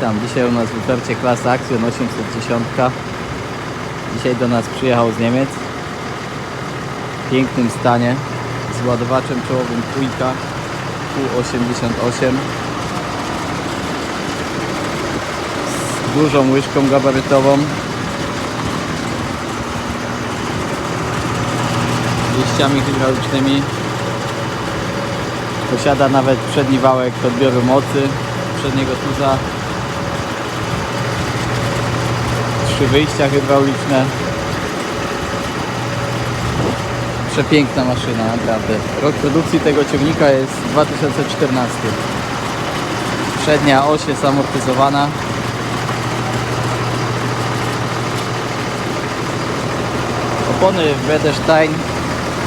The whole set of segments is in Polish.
Witam, dzisiaj u nas w ofercie klasa Action 810. Dzisiaj do nas przyjechał z Niemiec. W pięknym stanie z ładowaczem czołowym Kuika Q88 z dużą łyżką gabarytową. Liściami hydraulicznymi. Posiada nawet przedni wałek odbioru mocy przedniego tuza trzy wyjścia hydrauliczne. Przepiękna maszyna naprawdę. Rok produkcji tego ciągnika jest 2014 przednia oś jest amortyzowana. Opony Wederstein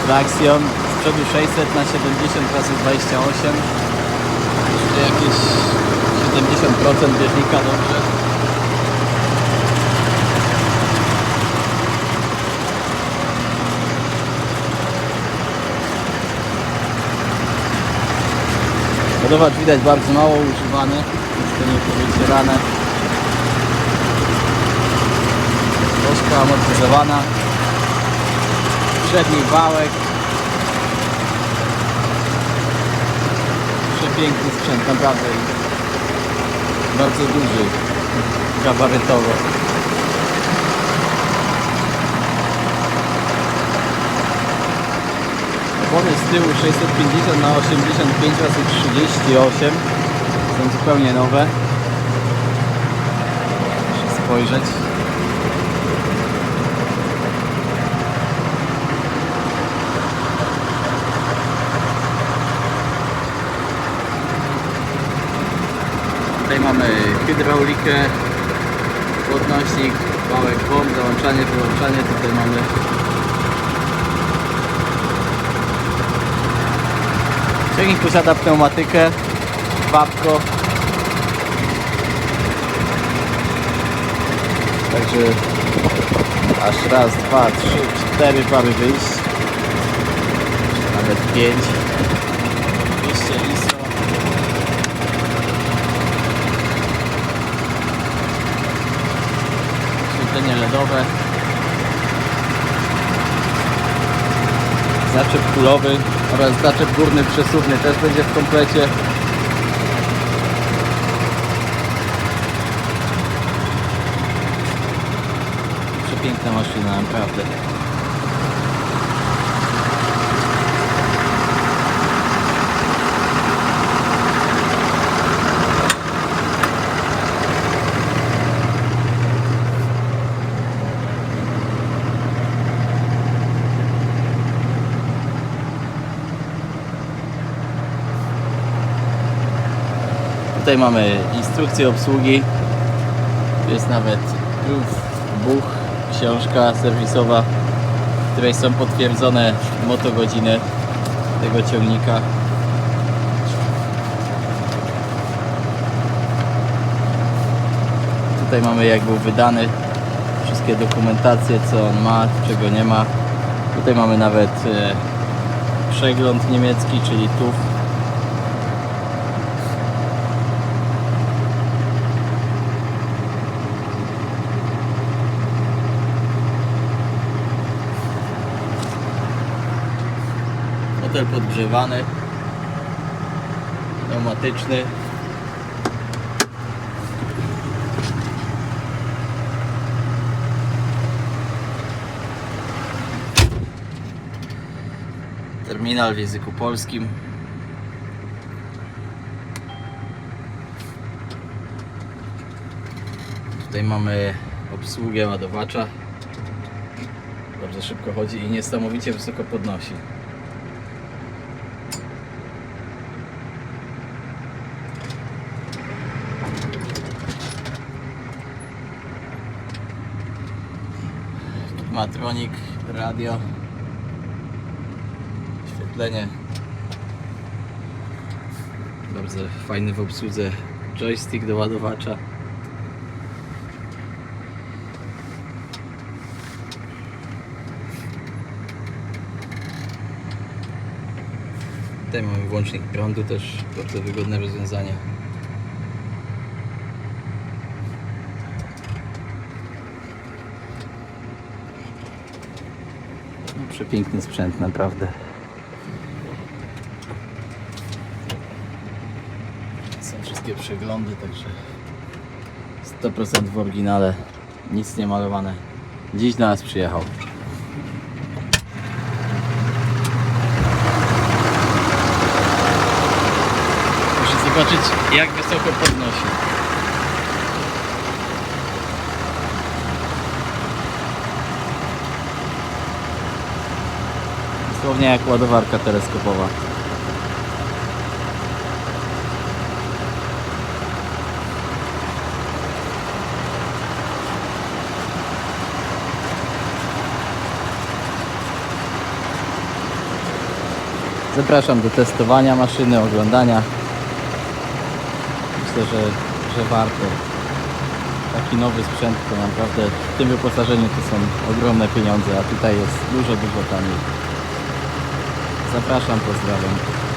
Traction z przodu 600 na 70 razy 28 jeszcze jakieś 70% bieżnika dobrze Ładowacz widać bardzo mało używany, jest to nie powycierane. Ośka amortyzowana. Przedni wałek. Przepiękny sprzęt, naprawdę. Bardzo duży, gabarytowo. Opony z tyłu 650 na 85 razy 38 są zupełnie nowe. Muszę spojrzeć. Tutaj mamy hydraulikę, podnośnik, wałek bomb, załączanie, wyłączanie. Tutaj mamy Ciągnik posiada pneumatykę, babko. Także aż raz, dwa, trzy, cztery pary wyjść. Nawet pięć. Wyjście ISO. Oświetlenie LEDowe. Zaczep kulowy oraz zaczep górny przesuwny też będzie w komplecie. Przepiękna maszyna, naprawdę. Tutaj mamy instrukcję obsługi. Jest nawet buch, książka serwisowa, w której są potwierdzone motogodziny tego ciągnika. Tutaj mamy jak był wydany, wszystkie dokumentacje, co on ma, czego nie ma. Tutaj mamy nawet e, przegląd niemiecki, czyli TUF. Hotel podgrzewany, pneumatyczny. Terminal w języku polskim. Tutaj mamy obsługę ładowacza. Bardzo szybko chodzi i niesamowicie wysoko podnosi. Matronik, radio, oświetlenie. Bardzo fajny w obsłudze joystick do ładowacza. Tutaj mamy włącznik prądu też, bardzo wygodne rozwiązanie. Przepiękny sprzęt, naprawdę. Są wszystkie przeglądy, także 100% w oryginale, nic nie malowane. Dziś do nas przyjechał. Muszę zobaczyć jak wysoko podnosi. Dosłownie jak ładowarka teleskopowa. Zapraszam do testowania maszyny, oglądania. Myślę, że, że warto. Taki nowy sprzęt to naprawdę w tym wyposażeniu to są ogromne pieniądze, a tutaj jest dużo, dużo taniej. Zapraszam, pozdrawiam.